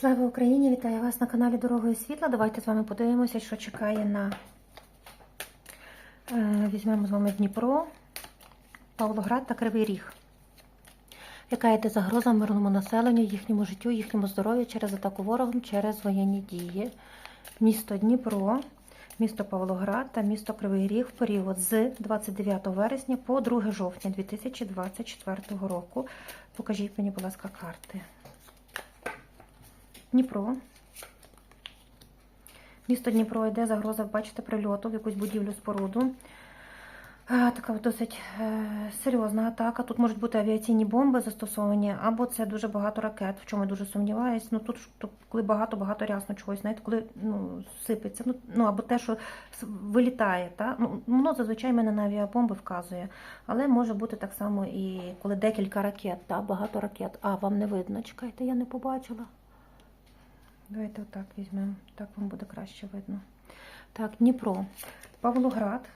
Слава Україні! Вітаю вас на каналі Дорогою Світла. Давайте з вами подивимося, що чекає на Е, візьмемо з вами Дніпро, Павлоград та Кривий Ріг. Яка йде загроза мирному населенню, їхньому життю, їхньому здоров'ю через атаку ворогом, через воєнні дії. Місто Дніпро, місто Павлоград та місто Кривий Ріг в період з 29 вересня по 2 жовтня 2024 року. Покажіть мені, будь ласка, карти. Дніпро. Місто Дніпро йде загроза, бачите, прильоту в якусь будівлю споруду. Така досить е, серйозна атака. Тут можуть бути авіаційні бомби застосовані, або це дуже багато ракет, в чому я дуже сумніваюсь. Ну тут коли багато-багато рясно чогось, знаєте, коли ну, сипеться, ну, ну або те, що вилітає. Та? Ну, воно зазвичай мене на авіабомби вказує. Але може бути так само і коли декілька ракет, та, багато ракет. А, вам не видно. Чекайте, я не побачила. Давайте отак візьмемо. Так вам буде краще видно. Так, Дніпро, Павлоград,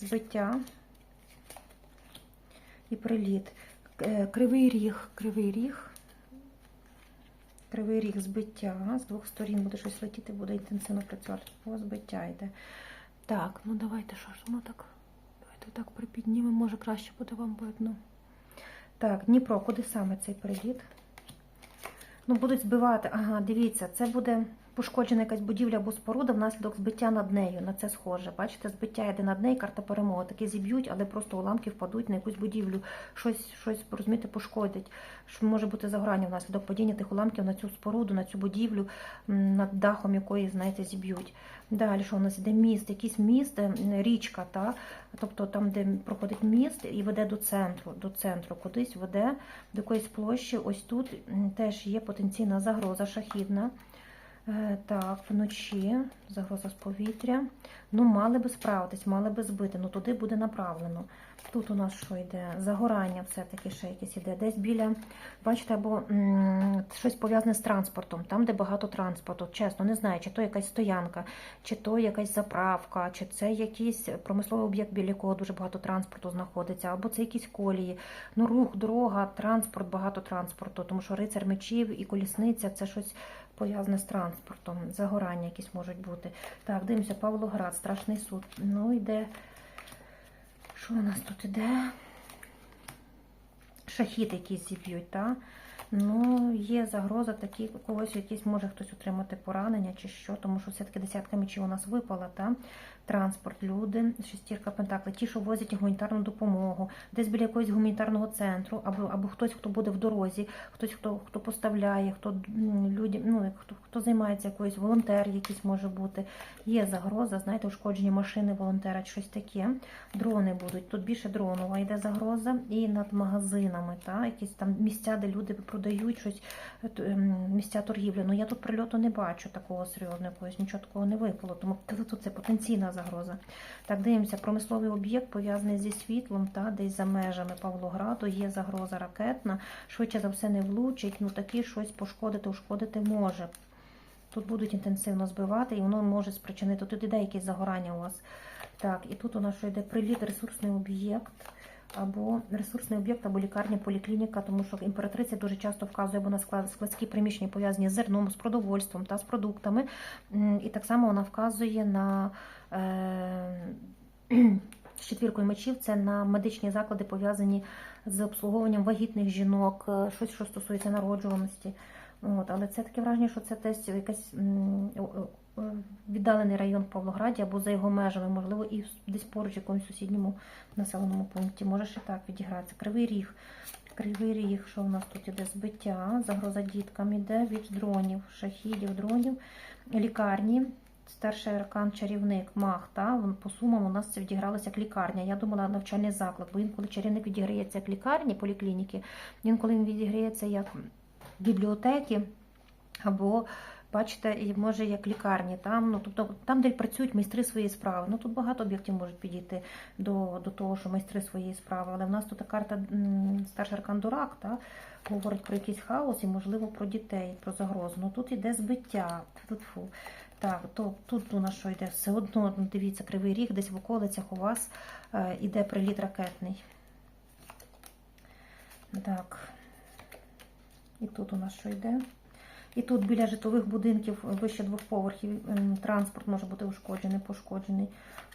збиття і приліт. Е, Кривий ріг, кривий ріг. Кривий ріг збиття. З двох сторін буде щось летіти, буде інтенсивно працювати. О, збиття йде. Так, ну давайте що ж воно так. Давайте так припіднімемо, може краще буде вам видно. Так, Дніпро, куди саме цей приліт? Ну, будуть збивати. Ага, дивіться, це буде пошкоджена якась будівля або споруда внаслідок збиття над нею. На це схоже. Бачите, збиття йде над нею, карта перемоги. Такі зіб'ють, але просто уламки впадуть на якусь будівлю. Щось, щось розумієте, пошкодить. Що може бути загорання внаслідок падіння тих уламків на цю споруду, на цю будівлю, над дахом якої, знаєте, зіб'ють. Далі, що у нас іде міст, якийсь міст, річка, та? тобто там, де проходить міст і веде до центру, до центру, кудись веде до якоїсь площі. Ось тут теж є потенційна загроза шахідна. Е, Так, вночі загроза з повітря. Ну, мали би справитись, мали би збити. Ну туди буде направлено. Тут у нас що йде? Загорання все-таки ще якесь іде. Десь біля, бачите, або щось пов'язане з транспортом, там, де багато транспорту. Чесно, не знаю, чи то якась стоянка, чи то якась заправка, чи це якийсь промисловий об'єкт, біля якого дуже багато транспорту знаходиться, або це якісь колії. Ну, рух, дорога, транспорт, багато транспорту, тому що рицар мечів і колісниця це щось пов'язане з транспортом, загорання якісь можуть бути. Так, дивимося, Павлоград, страшний суд. Ну, йде. Що у нас тут іде? Шахіт якийсь зіб'ють, так? Ну, є загроза такі, когось якісь може хтось отримати поранення чи що, тому що все-таки десятка мечів у нас випала, та? Транспорт, люди, шестірка пентаклей, ті, що возять гуманітарну допомогу, десь біля якогось гуманітарного центру, або, або хтось, хто буде в дорозі, хтось, хто, хто поставляє, хто людям, ну, хто, хто займається якоюсь волонтер, якийсь може бути. Є загроза, знаєте, ушкодження машини волонтера, щось таке. Дрони будуть. Тут більше дронова йде загроза, і над магазинами, та, якісь там місця, де люди продають щось, місця торгівлі. Ну я тут прильоту не бачу такого серйозного, якогось нічого такого не випало. Тому тут це потенційна загроза. Так, дивимося, промисловий об'єкт пов'язаний зі світлом, та, десь за межами Павлограду, є загроза ракетна, швидше за все не влучить, ну такі щось пошкодити, ушкодити може. Тут будуть інтенсивно збивати, і воно може спричинити. Тут іде якесь загорання у вас. Так, і тут у нас що йде приліт, ресурсний об'єкт, або ресурсний об'єкт, або лікарня, поліклініка, тому що імператриця дуже часто вказує або на складські приміщення пов'язані з зерном, з продовольством та з продуктами. І так само вона вказує на е, з четвіркою мечів, це на медичні заклади пов'язані з обслуговуванням вагітних жінок, е, щось, що стосується народжуваності. От, але це таке враження, що це десь якась віддалений район в Павлограді або за його межами, можливо, і десь поруч в якомусь сусідньому населеному пункті. Може ще так відігратися. Кривий ріг. Кривий ріг, що у нас тут іде збиття, загроза діткам іде від дронів, шахідів, дронів, лікарні. Старший аркан чарівник, мах, та по сумам у нас це відігралося як лікарня. Я думала навчальний заклад, бо інколи чарівник відіграється як лікарні, поліклініки, інколи він відіграється як бібліотеки або. Бачите, і може як лікарні, там, ну тобто там, де працюють майстри своєї справи. Ну тут багато об'єктів можуть підійти до, до того, що майстри своєї справи. Але в нас тут карта старший аркан дурак, та, говорить про якийсь хаос і, можливо, про дітей, про загрозу. Ну тут іде збиття. Тьфу-тьфу. Так, то тут у нас що йде? Все одно, ну, дивіться, кривий ріг, десь в околицях у вас е, іде приліт ракетний. Так. І тут у нас що йде? І тут біля житлових будинків вище двох поверхів транспорт може бути ушкоджений, пошкоджений.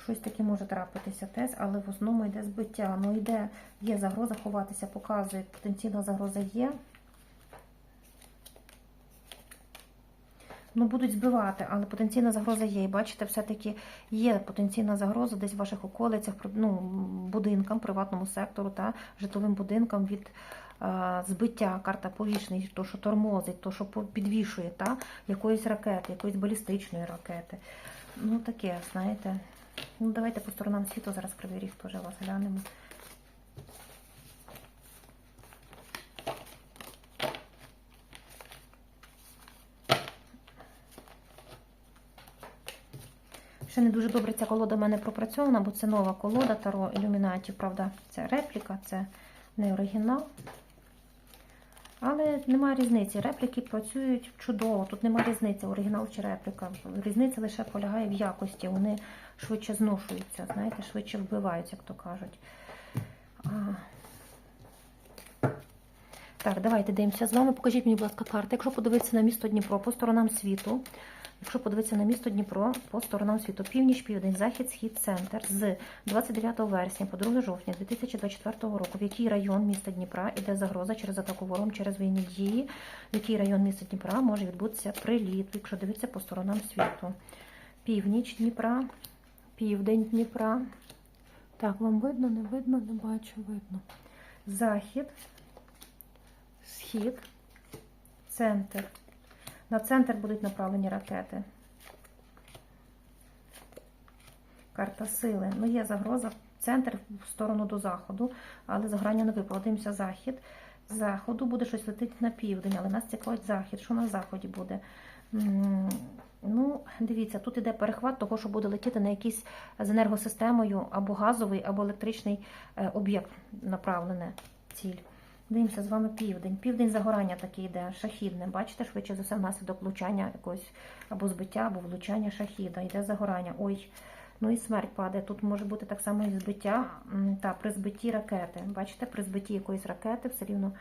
Щось таке може трапитися теж, але в основному йде збиття. Ну йде, є загроза ховатися, показує, потенційна загроза є. Ну, будуть збивати, але потенційна загроза є. І бачите, все-таки є потенційна загроза десь в ваших околицях, ну, будинкам, приватному сектору та житловим будинкам від е, збиття карта повішений, то, що тормозить, то, що підвішує, та, якоїсь ракети, якоїсь балістичної ракети. Ну, таке, знаєте. Ну, давайте по сторонам світу зараз кривий ріг теж вас глянемо. Ще не дуже добре ця колода в мене пропрацьована, бо це нова колода Таро Ілюмінатів. Правда, це репліка, це не оригінал. Але немає різниці. Репліки працюють чудово. Тут немає різниці, оригінал чи репліка. Різниця лише полягає в якості. Вони швидше зношуються, знаєте, швидше вбиваються, як то кажуть. Так, давайте дивимося з вами. Покажіть мені, будь ласка, карти. Якщо подивитися на місто Дніпро по сторонам світу, якщо подивитися на місто Дніпро по сторонам світу, північ, південь, захід, схід, центр з 29 вересня по 2 жовтня 2024 року, в який район міста Дніпра іде загроза через атаку ворогом, через воєнні дії, в який район міста Дніпра може відбутися приліт, якщо дивитися по сторонам світу. Північ Дніпра, південь Дніпра. Так, вам видно, не видно, не бачу, видно. Захід, схід, центр. На центр будуть направлені ракети. Карта сили. Ну, є загроза. Центр в сторону до заходу, але заграння не випало. Дивимося захід. З заходу буде щось летити на південь, але нас цікавить захід. Що на заході буде? Ну, дивіться, тут іде перехват того, що буде летіти на якийсь з енергосистемою або газовий, або електричний е, об'єкт направлене ціль. Дивимося з вами південь. Південь загорання таке йде, шахідне. Бачите, швидше за все, внаслідок влучання якогось або збиття, або влучання шахіда. Йде загорання. Ой, ну і смерть падає. Тут може бути так само і збиття. Та, при збитті ракети. Бачите, при збитті якоїсь ракети все рівно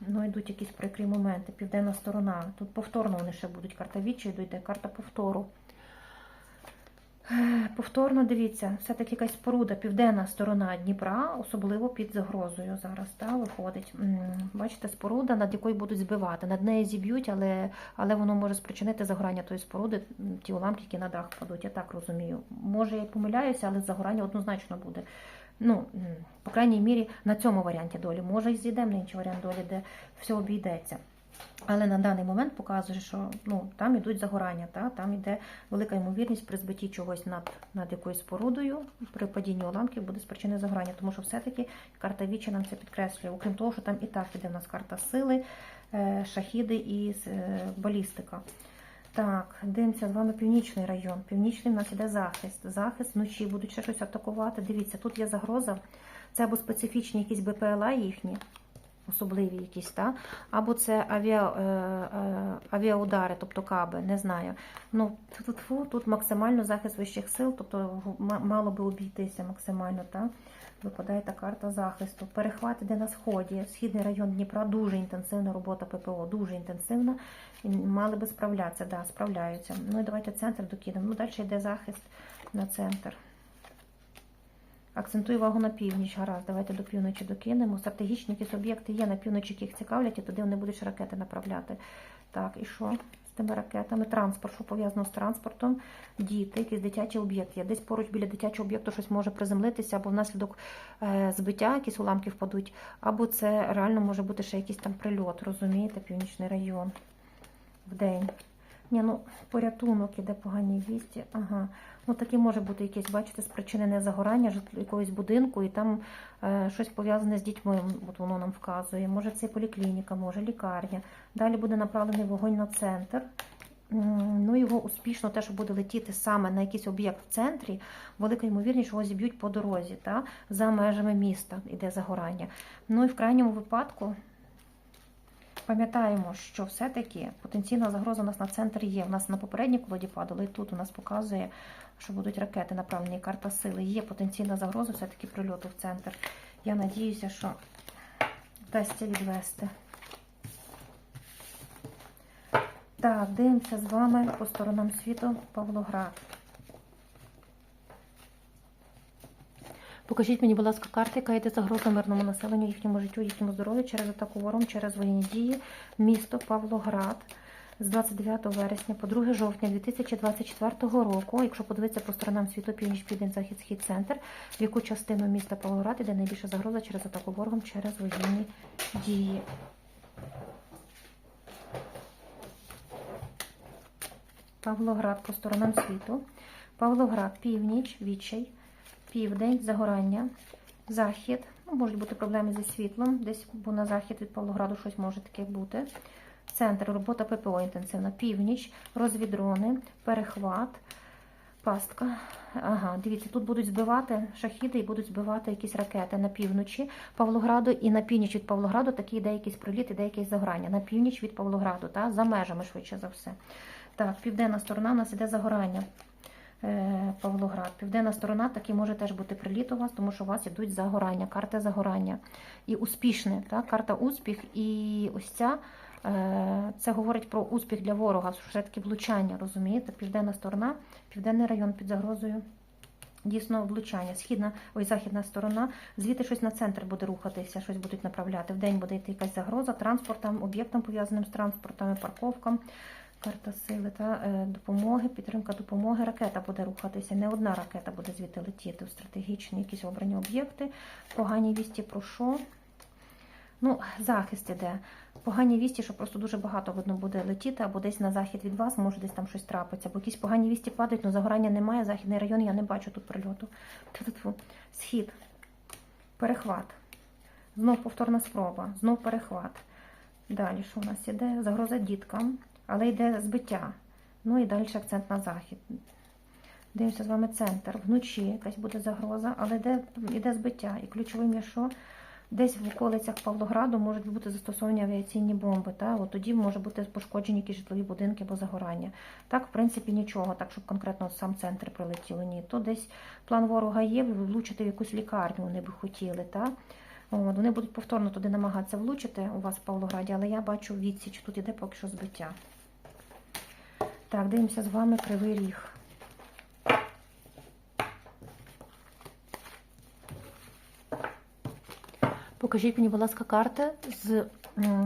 ну, йдуть якісь прикрі моменти. Південна сторона. Тут повторно вони ще будуть. Карта відчаю йде, карта повтору. Повторно дивіться, все-таки якась споруда, південна сторона Дніпра, особливо під загрозою зараз та, виходить. Бачите, споруда, над якою будуть збивати. Над нею зіб'ють, але, але воно може спричинити загорання тої споруди, ті уламки, які на дах падуть. Я так розумію. Може, я помиляюся, але загорання однозначно буде. Ну, по крайній мірі, на цьому варіанті долі. Може, і зійдемо на інший варіант долі, де все обійдеться. Але на даний момент показує, що ну, там ідуть загорання, та? там йде велика ймовірність при збитті чогось над, над якоюсь спорудою, при падінні уламків буде спричинене загорання, тому що все-таки карта Вічі нам це підкреслює. Окрім того, що там і так іде в нас карта сили, е, шахіди і е, балістика. Так, дивимося з вами північний район. Північний в нас іде захист. Захист вночі будуть ще щось атакувати. Дивіться, тут є загроза. Це або специфічні якісь БПЛА їхні, особливі якісь, та? або це авіа, е, е, авіаудари, тобто каби, не знаю. Ну, тут, тут, максимально захист вищих сил, тобто мало би обійтися максимально. Та? Випадає та карта захисту. Перехват іде на сході. Східний район Дніпра дуже інтенсивна робота ППО, дуже інтенсивна. І мали би справлятися, да, справляються. Ну і давайте центр докинемо. Ну, далі йде захист на центр. Акцентую увагу на північ. Гаразд, давайте до півночі докинемо. Стратегічні якісь об'єкти є на півночі, які їх цікавлять, і туди вони будуть ракети направляти. Так, і що з тими ракетами? Транспорт, що пов'язано з транспортом, діти, якийсь дитячий об'єкт є. Десь поруч біля дитячого об'єкту щось може приземлитися, або внаслідок е, збиття якісь уламки впадуть, або це реально може бути ще якийсь там прильот, розумієте, північний район в день. Ні, ну порятунок іде погані вісті. Ага. Ну таке може бути якесь, бачите, спричинене загорання якогось будинку, і там е, щось пов'язане з дітьми, от воно нам вказує. Може це поліклініка, може лікарня. Далі буде направлений вогонь на центр. Ну, його успішно те, що буде летіти саме на якийсь об'єкт в центрі, велика ймовірність, що його зіб'ють по дорозі, та? за межами міста іде загорання. Ну і в крайньому випадку пам'ятаємо, що все-таки потенційна загроза у нас на центрі є. У нас на попередній колоді падало, і тут у нас показує, що будуть ракети направлені, карта сили. Є потенційна загроза все-таки прильоту в центр. Я надіюся, що вдасться відвести. Так, дивимося з вами по сторонам світу Павлоград. Покажіть мені, будь ласка, карти, яка йде загроза мирному населенню, їхньому життю, їхньому здоров'ю через атаку вором, через воєнні дії, місто Павлоград з 29 вересня по 2 жовтня 2024 року. Якщо подивитися по сторонам світу, північ, південь, захід, схід, центр, в яку частину міста Павлоград іде найбільша загроза через атаку ворогом, через воєнні дії. Павлоград по сторонам світу. Павлоград, північ, відчай, південь, загорання, захід. Ну, можуть бути проблеми зі світлом, десь бо на захід від Павлограду щось може таке бути. Центр, робота ППО інтенсивна, північ, розвідрони, перехват, пастка. Ага, дивіться, тут будуть збивати шахіди і будуть збивати якісь ракети на півночі Павлограду і на північ від Павлограду такі йде якийсь приліт, іде якесь загорання. На північ від Павлограду, та, за межами швидше за все. Так, південна сторона у нас іде загорання. Е, Павлоград. Південна сторона таки може теж бути приліт у вас, тому що у вас ідуть загорання, карта загорання. І успішне, так? карта успіх. І ось ця це говорить про успіх для ворога, що все таки влучання, розумієте? Південна сторона, південний район під загрозою. Дійсно, влучання. Східна, ой, західна сторона, звідти щось на центр буде рухатися, щось будуть направляти. Вдень буде йти якась загроза транспортом, об'єктам пов'язаним з транспортом, парковкам. Карта сили та е, допомоги, підтримка допомоги. Ракета буде рухатися. Не одна ракета буде звідти летіти в стратегічні якісь обрані об'єкти. Погані вісті про що? Ну, захист іде. Погані вісті, що просто дуже багато видно буде летіти, або десь на захід від вас, може десь там щось трапиться, або якісь погані вісті падають, але загорання немає. Західний район я не бачу тут прильоту. Схід, перехват. Знов повторна спроба, знов перехват. Далі, що у нас іде? Загроза діткам але йде збиття. Ну і далі акцент на захід. Дивимося з вами центр. Вночі якась буде загроза, але йде, йде збиття. І ключовим є, що десь в околицях Павлограду можуть бути застосовані авіаційні бомби. Та? От тоді може бути пошкоджені якісь житлові будинки або загорання. Так, в принципі, нічого, так, щоб конкретно сам центр прилетіло. Ні. То десь план ворога є, влучити в якусь лікарню вони би хотіли. Та? От, Вони будуть повторно туди намагатися влучити у вас в Павлограді, але я бачу відсіч, тут іде поки що збиття. Так, дивимося з вами кривий ріг. Покажіть мені, будь ласка, карти з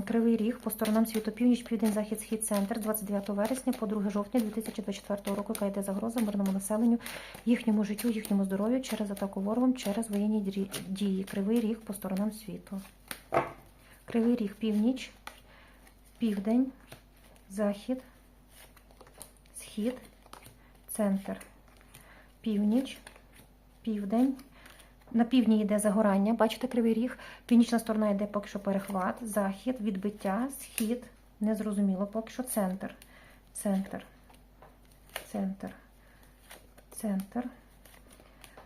Кривий Ріг по сторонам світу північ, південь, захід, схід, центр 29 вересня по 2 жовтня 2024 року, яка йде загроза мирному населенню, їхньому життю, їхньому здоров'ю через атаку ворогом, через воєнні дії. Кривий Ріг по сторонам світу. Кривий Ріг північ, південь, захід, схід, центр, північ, південь. На півдні йде загорання, бачите кривий ріг. Північна сторона йде поки що перехват, захід, відбиття, схід. Незрозуміло, поки що центр. Центр. Центр. Центр.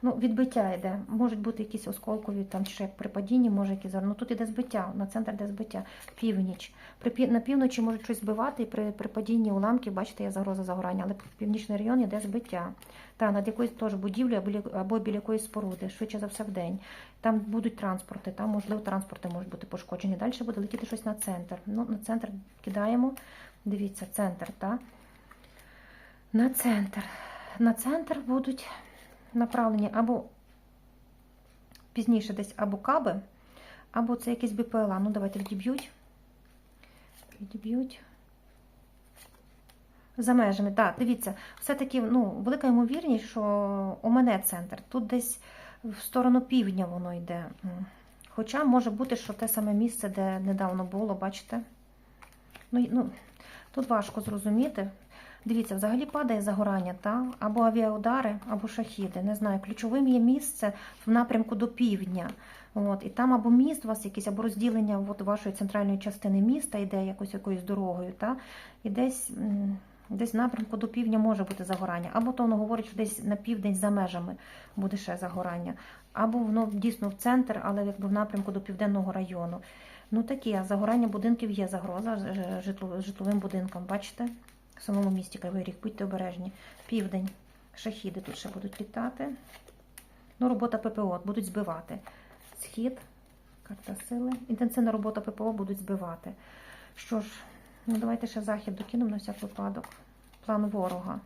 Ну, відбиття йде. Можуть бути якісь осколкові, там, чи при падінні, може якісь Ну тут іде збиття, на центр йде збиття. Північ. При, на півночі можуть щось збивати, і при, при падінні уламків, бачите, є загроза загорання, але північний район йде збиття. Та, над якоюсь теж будівлею або, або біля якоїсь споруди, швидше за все в день. Там будуть транспорти, там, можливо, транспорти можуть бути пошкоджені. Далі буде летіти щось на центр. Ну, На центр кидаємо. Дивіться, центр, так? На центр. На центр будуть направлені або пізніше десь або каби, або це якісь БПЛА. Ну, давайте відіб'ють. Відіб'ють. За межами, так, дивіться, все-таки ну, велика ймовірність, що у мене центр. Тут десь в сторону півдня воно йде. Хоча може бути, що те саме місце, де недавно було, бачите? Ну, ну, Тут важко зрозуміти. Дивіться, взагалі падає загорання, та? або авіаудари, або шахіди. Не знаю, ключовим є місце в напрямку до півдня. От, І там або міст у вас якийсь, або розділення от, вашої центральної частини міста йде якось якоюсь дорогою. Та? І десь десь в напрямку до півдня може бути загорання. Або то воно говорить, що десь на південь за межами буде ще загорання. Або воно дійсно в центр, але якби в напрямку до південного району. Ну такі, загорання будинків є загроза житловим будинкам. Бачите? В самому місті Кривий Ріг, будьте обережні. Південь. Шахіди тут ще будуть літати. Ну, робота ППО будуть збивати. Схід, карта сили. Інтенсивна робота ППО будуть збивати. Що ж, Ну, давайте ще захід докинемо на всяк випадок. План ворога.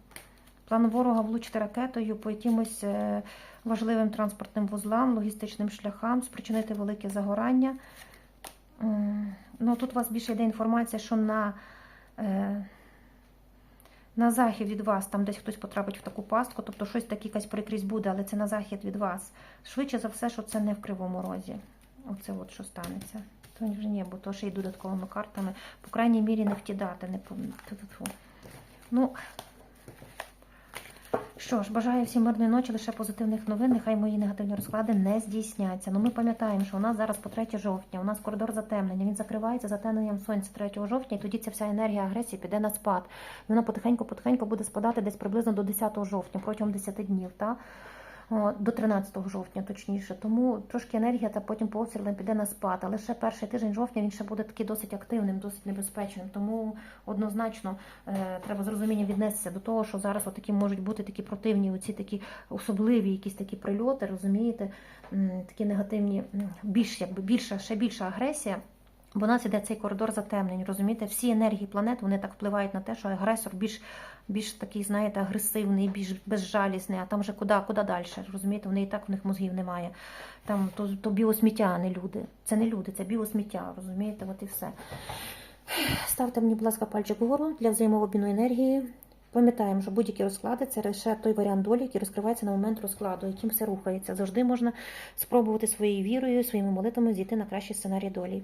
План ворога влучити ракетою по якимось е, важливим транспортним вузлам, логістичним шляхам, спричинити велике загорання. Ну, тут у вас більше йде інформація, що на, е, на захід від вас, там десь хтось потрапить в таку пастку, тобто щось таке, якась прикрізь буде, але це на захід від вас. Швидше за все, що це не в кривому розі. Оце от що станеться. То вже ні, бо то ще й додатковими картами. По крайній мірі не в ті дати. Не. Ну, що ж, бажаю всім мирної ночі, лише позитивних новин. Нехай мої негативні розклади не здійсняться. Ну ми пам'ятаємо, що у нас зараз по 3 жовтня, у нас коридор затемнення. Він закривається затемненням сонця 3 жовтня, і тоді ця вся енергія агресії піде на спад. Вона потихеньку-потихеньку буде спадати десь приблизно до 10 жовтня, протягом 10 днів. Та? До 13 жовтня, точніше. Тому трошки енергія та потім по обстрілам піде на спад. Але ще перший тиждень жовтня він ще буде такий досить активним, досить небезпечним. Тому однозначно е, треба з розумінням віднестися до того, що зараз отакі можуть бути такі противні, оці такі особливі якісь такі прильоти, розумієте, такі негативні, більш якби більша, ще більша агресія. Бо у нас іде цей коридор затемнень, розумієте? Всі енергії планет вони так впливають на те, що агресор більш, більш такий, знаєте, агресивний, більш безжалісний, а там вже куди, куди далі, розумієте? Вони і так в них мозгів немає. Там то, то біосміття, а не люди. Це не люди, це біосміття, розумієте? От і все. Ставте мені, будь ласка, пальчик вгору для взаємообміну енергії. Пам'ятаємо, що будь-які розклади це лише той варіант долі, який розкривається на момент розкладу, яким все рухається. Завжди можна спробувати своєю вірою, своїми молитвами зійти на кращий сценарій долі.